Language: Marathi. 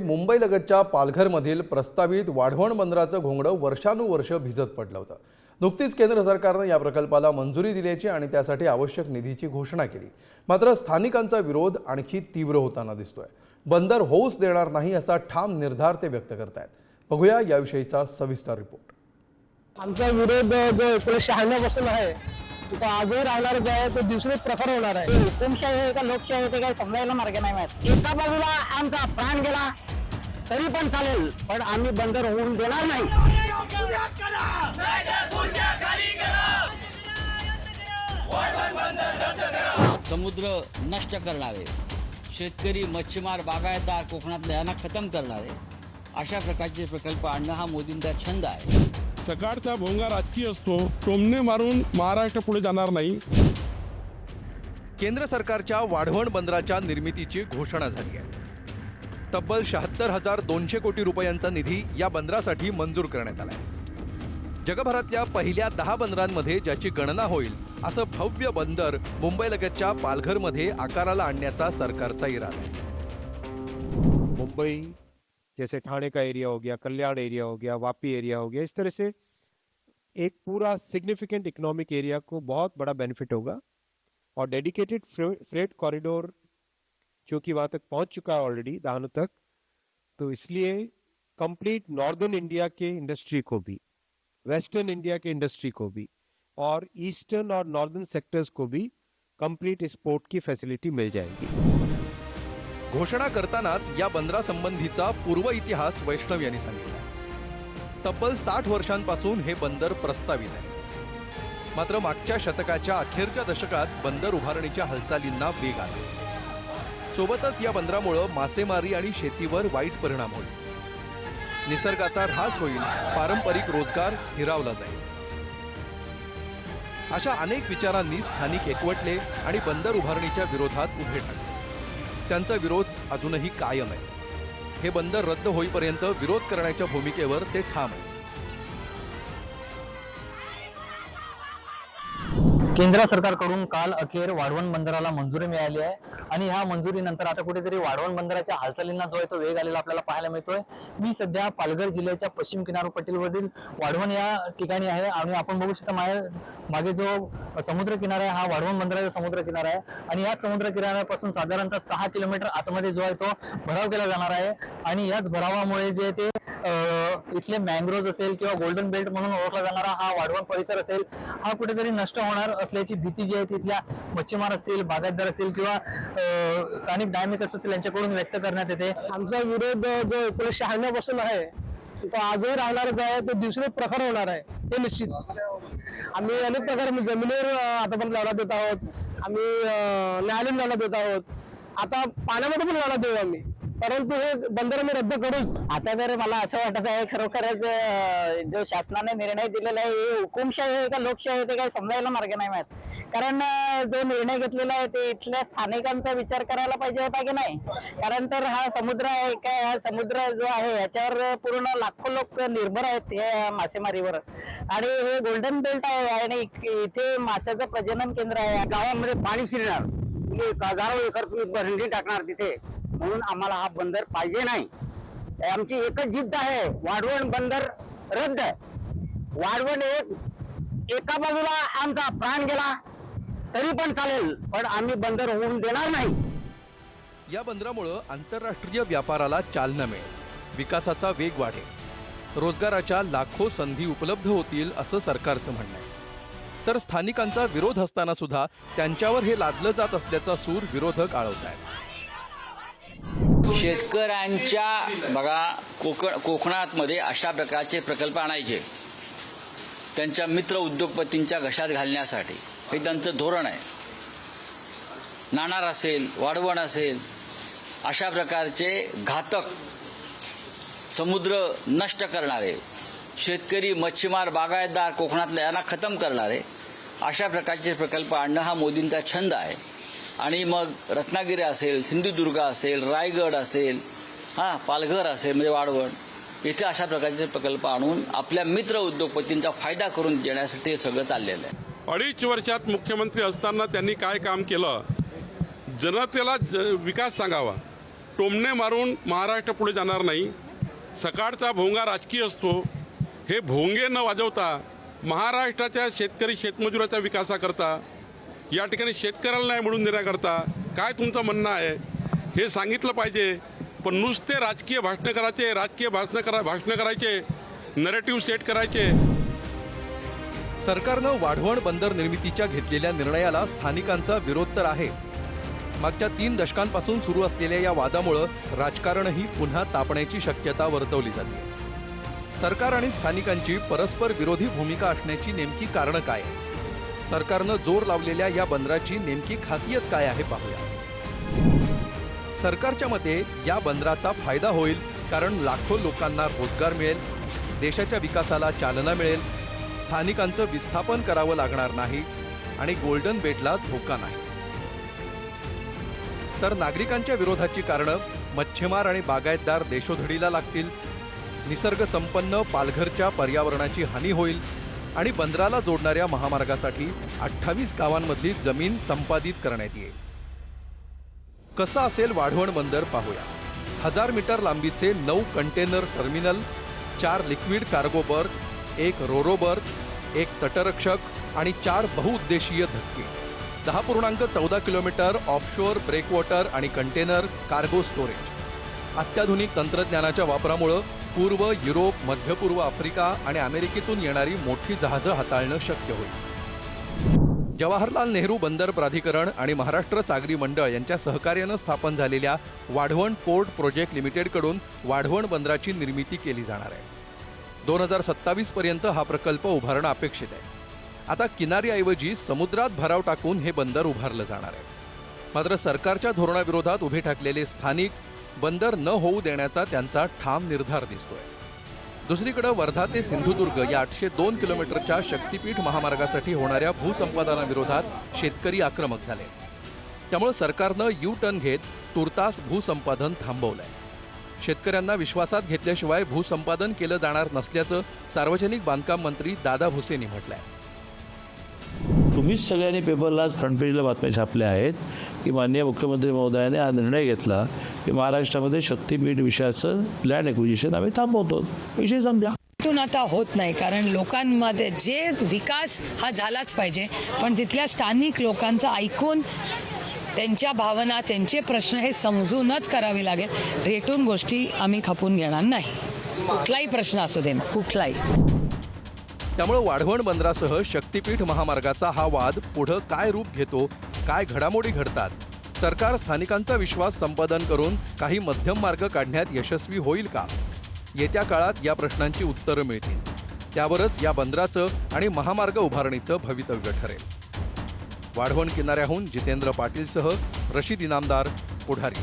मुंबईलगतच्या पालघरमधील प्रस्तावित वाढवण बंदराचं घोंगडं वर्षानुवर्ष भिजत पडलं होतं. नुकतीच केंद्र सरकारनं या प्रकल्पाला मंजुरी दिल्याची आणि त्यासाठी आवश्यक निधीची घोषणा केली. मात्र स्थानिकांचा विरोध आणखी तीव्र होताना दिसतोय. बंदर होऊच देणार नाही असा ठाम निर्धार ते व्यक्त करतायत. बघूया याविषयीचा सविस्तर रिपोर्ट. आमचा विरोध जो एकोणीसशे शहाण्णव आहे तो आजही राहणारच आहे तो दुसरे प्रकार होणार आहे. हुकुमशाही आहे का लोकशाही आहे ते काही समजायला मार्ग नाही माहीत एका बाजूला आमचा प्राण गेला तरी पण चालेल पण आम्ही बंदर होऊन देणार नाही. समुद्र नष्ट करणारे शेतकरी मच्छीमार बागायतदार कोकणातल्या यांना खतम करणारे अशा प्रकारचे प्रकल्प आणणं हा मोदींचा छंद आहे. सकाळचा भोंगा राजकीय असतो टोमणे मारून महाराष्ट्र पुढे जाणार नाही. केंद्र सरकारच्या वाढवण बंदराच्या निर्मितीची घोषणा झाली आहे. तब्बल शहात्तर हजार दोनशे कोटी रुपयांचा निधी या बंदरासाठी मंजूर करण्यात आला आहे. जगभरातल्या पहिल्या दहा बंदरांमध्ये ज्याची गणना होईल असं भव्य बंदर मुंबईलगतच्या पालघरमध्ये आकाराला आणण्याचा सरकारचा इरादा आहे. मुंबई जैसे ठाणे का एरिया हो गया, कल्याण एरिया हो गया, वापी एरिया हो गया, इस तरह से एक पूरा सिग्निफिकेंट इकोनॉमिक एरिया को बहुत बड़ा बेनिफिट होगा और डेडिकेटेड फ्रेट कॉरिडोर जो कि वहाँ तक पहुँच चुका है ऑलरेडी दानो तक तो इसलिए कंप्लीट नॉर्दर्न इंडिया के इंडस्ट्री को भी वेस्टर्न इंडिया के इंडस्ट्री को भी और ईस्टर्न और नॉर्दर्न सेक्टर्स को भी कंप्लीट स्पोर्ट की फैसिलिटी मिल जाएगी। घोषणा करतानाच या बंदरासंबंधीचा पूर्व इतिहास वैष्णव यांनी सांगितला तब्बल साठ वर्षांपासून हे बंदर प्रस्तावित आहे. मात्र मागच्या शतकाच्या अखेरच्या दशकात बंदर उभारणीच्या हालचालींना वेग आला. सोबतच या बंदरामुळं मासेमारी आणि शेतीवर वाईट परिणाम होईल. निसर्गाचा ऱ्हास होईल पारंपरिक रोजगार हिरावला जाईल. अशा अनेक विचारांनी स्थानिक एकवटले आणि बंदर उभारणीच्या विरोधात उभे ठाकले. त्यांचा विरोध अजूनही कायम आहे. हे बंदर रद्द होईपर्यंत विरोध करण्याच्या भूमिकेवर ते ठाम आहे केंद्र सरकारकडून काल अखेर वाढवण बंदराला मंजुरी मिळाली आहे. आणि ह्या मंजुरीनंतर आता कुठेतरी वाढवण बंदराच्या हालचालींना जो आहे तो वेग आलेला आपल्याला पाहायला मिळतोय. मी सध्या पालघर जिल्ह्याच्या पश्चिम किनारपट्टीवरील वाढवण या ठिकाणी आहे आणि आपण बघू शकता मागे मागे जो समुद्र किनारा आहे हा वाढवण बंदराचा समुद्र किनारा आहे. आणि याच समुद्र किनाऱ्यापासून साधारणतः सहा किलोमीटर आतमध्ये जो आहे तो भराव केला जाणार आहे. आणि याच भरावामुळे जे ते इथले मँग्रोव्ह असेल किंवा गोल्डन बेल्ट म्हणून ओळखला जाणारा हा वाढवण परिसर असेल हा कुठेतरी नष्ट होणार असल्याची भीती जी आहे तिथल्या मच्छीमार असतील बागायतदार असतील किंवा स्थानिक धार्मिक असतील यांच्याकडून व्यक्त करण्यात येते. आमचा विरोध जो एकोणीसशे शहाण्णवपासून आहे तो आजही राहणारच आहे तो दुसरे प्रकार होणार आहे हे निश्चित. आम्ही अनेक प्रकारे जमिनीवर आतापर्यंत लढा देत आहोत. आम्ही न्यायालयीन लढा देत आहोत. आता पाण्यामध्ये पण लढा देऊ आम्ही. परंतु हे बंदर आम्ही रद्द करूच. आता तर मला असं वाटत आहे खरोखरच जो शासनाने निर्णय दिलेला आहे हे हुकुमशाही आहे का लोकशाही आहे ते काही समजायला मार्ग नाही माहीत कारण जो निर्णय घेतलेला आहे ते इथल्या स्थानिकांचा विचार करायला पाहिजे होता की नाही? कारण तर हा समुद्र आहे काय हा समुद्र जो आहे याच्यावर पूर्ण लाखो लोक निर्भर आहेत या मासेमारीवर. आणि हे गोल्डन बेल्ट आहे आणि इथे माशाचं प्रजनन केंद्र आहे. गावामध्ये पाणी शिरणार. हजारो एकर तुम्ही टाकणार तिथे. म्हणून आम्हाला हा बंदर पाहिजे नाही. आमची एकच जिद्द आहे. वाढवण बंदर रद्द वाढवण एक एका बाजूला आमचा प्राण गेला तरी पण चालेल पण आम्ही बंदर होऊन देणार नाही. या बंदरामुळं आंतरराष्ट्रीय व्यापाराला चालना मिळेल. विकासाचा वेग वाढेल. रोजगाराच्या लाखो संधी उपलब्ध होतील असं सरकारचं म्हणणं आहे. तर स्थानिकांचा विरोध असताना सुद्धा त्यांच्यावर हे लादलं जात असल्याचा सूर विरोधक आळवत आहेत शेतकऱ्यांच्या बघा कोकण कोकणातमध्ये अशा प्रकारचे प्रकल्प आणायचे. त्यांच्या मित्र उद्योगपतींच्या घशात घालण्यासाठी. हे त्यांचं धोरण आहे. नाणार असेल वाढवण असेल अशा प्रकारचे घातक समुद्र नष्ट करणारे शेतकरी मच्छीमार बागायतदार कोकणातल्या यांना खतम करणारे अशा प्रकारचे प्रकल्प आणणं हा मोदींचा छंद आहे. आणि मग रत्नागिरी असेल सिंधुदुर्ग असेल रायगड असेल हा पालघर असेल म्हणजे वाढवण इथे अशा प्रकारचे प्रकल्प आणून आपल्या मित्र उद्योगपतींचा फायदा करून देण्यासाठी हे सगळं चाललेलं आहे. अडीच वर्षात मुख्यमंत्री असताना त्यांनी काय काम केलं? जनतेला ज- विकास सांगावा. टोमणे मारून महाराष्ट्र पुढे जाणार नाही. सकाळचा भोंगा राजकीय असतो. हे भोंगे न वाजवता महाराष्ट्राच्या शेतकरी शेतमजुराच्या विकासाकरता या ठिकाणी शेतकऱ्याला नाही मिळून देण्याकरता काय तुमचं म्हणणं आहे? हे सांगितलं पाहिजे. पण नुसते राजकीय भाषणं करायचे राजकीय भाषणं करा भाषणं करायचे नरेटिव्ह सेट करायचे. सरकारनं वाढवण बंदर निर्मितीच्या घेतलेल्या निर्णयाला स्थानिकांचा विरोध तर आहे. मागच्या तीन दशकांपासून सुरू असलेल्या या वादामुळं राजकारणही पुन्हा तापण्याची शक्यता वर्तवली जाते. सरकार आणि स्थानिकांची परस्पर विरोधी भूमिका असण्याची नेमकी कारणं काय? सरकारनं जोर लावलेल्या या बंदराची नेमकी खासियत काय आहे पाहूया. सरकारच्या मते या बंदराचा फायदा होईल कारण लाखो लोकांना रोजगार मिळेल देशाच्या विकासाला चालना मिळेल स्थानिकांचं विस्थापन करावं लागणार नाही आणि गोल्डन बेटला धोका नाही. तर नागरिकांच्या विरोधाची कारणं मच्छीमार आणि बागायतदार देशोधडीला लागतील निसर्गसंपन्न पालघरच्या पर्यावरणाची हानी होईल आणि बंदराला जोडणाऱ्या महामार्गासाठी अठ्ठावीस गावांमधली जमीन संपादित करण्यात येईल. कसं असेल वाढवण बंदर पाहूया. हजार मीटर लांबीचे नऊ कंटेनर टर्मिनल चार लिक्विड कार्गो बर्थ एक रोरो बर्थ एक तटरक्षक आणि चार बहुउद्देशीय धक्के. दहा पूर्णांक चौदा किलोमीटर ऑफशोअर ब्रेकवॉटर आणि कंटेनर कार्गो स्टोरेज अत्याधुनिक तंत्रज्ञानाच्या वापरामुळं पूर्व युरोप मध्य पूर्व आफ्रिका आणि अमेरिकेतून येणारी मोठी जहाजं हाताळणं शक्य होईल. जवाहरलाल नेहरू बंदर प्राधिकरण आणि महाराष्ट्र सागरी मंडळ यांच्या सहकार्यानं स्थापन झालेल्या वाढवण पोर्ट प्रोजेक्ट लिमिटेडकडून वाढवण बंदराची निर्मिती केली जाणार आहे. दोन हजार सत्तावीस पर्यंत हा प्रकल्प उभारणं अपेक्षित आहे. आता किनाऱ्याऐवजी समुद्रात भराव टाकून हे बंदर उभारलं जाणार आहे. मात्र सरकारच्या धोरणाविरोधात उभे ठाकलेले स्थानिक बंदर न होऊ देण्याचा त्यांचा ठाम निर्धार दिसतोय. दुसरीकडे वर्धा ते सिंधुदुर्ग या आठशे दोन किलोमीटरच्या शक्तीपीठ महामार्गासाठी होणाऱ्या भूसंपादनाविरोधात शेतकरी आक्रमक झाले. त्यामुळे सरकारनं यू टर्न घेत तुर्तास भूसंपादन थांबवलंय. शेतकऱ्यांना विश्वासात घेतल्याशिवाय भूसंपादन केलं जाणार नसल्याचं सार्वजनिक बांधकाम मंत्री दादा भुसेंनी म्हटलंय. तुम्हीच सगळ्यांनी पेपरला फ्रंट पेजला बातम्या छापल्या आहेत. की माननीय मुख्यमंत्री महोदयाने हा निर्णय घेतला की महाराष्ट्रामध्ये शक्तीपीठ विषयाचं लँड एक्विजिशन आम्ही थांबवतो. विषय तून आता होत नाही कारण लोकांमध्ये जे विकास हा झालाच पाहिजे. पण तिथल्या स्थानिक लोकांचं ऐकून त्यांच्या भावना त्यांचे प्रश्न हे समजूनच करावे लागेल. रेटून गोष्टी आम्ही खपून घेणार नाही. कुठलाही प्रश्न असू दे कुठलाही. त्यामुळे वाढवण बंदरासह शक्तीपीठ महामार्गाचा हा वाद पुढं काय रूप घेतो काय घडामोडी घडतात? सरकार स्थानिकांचा विश्वास संपादन करून काही मध्यम मार्ग काढण्यात यशस्वी होईल का? येत्या काळात या प्रश्नांची उत्तरं मिळतील. त्यावरच या बंदराचं आणि महामार्ग उभारणीचं भवितव्य ठरेल. वाढवण किनाऱ्याहून जितेंद्र पाटीलसह रशीद इनामदार पुढारी.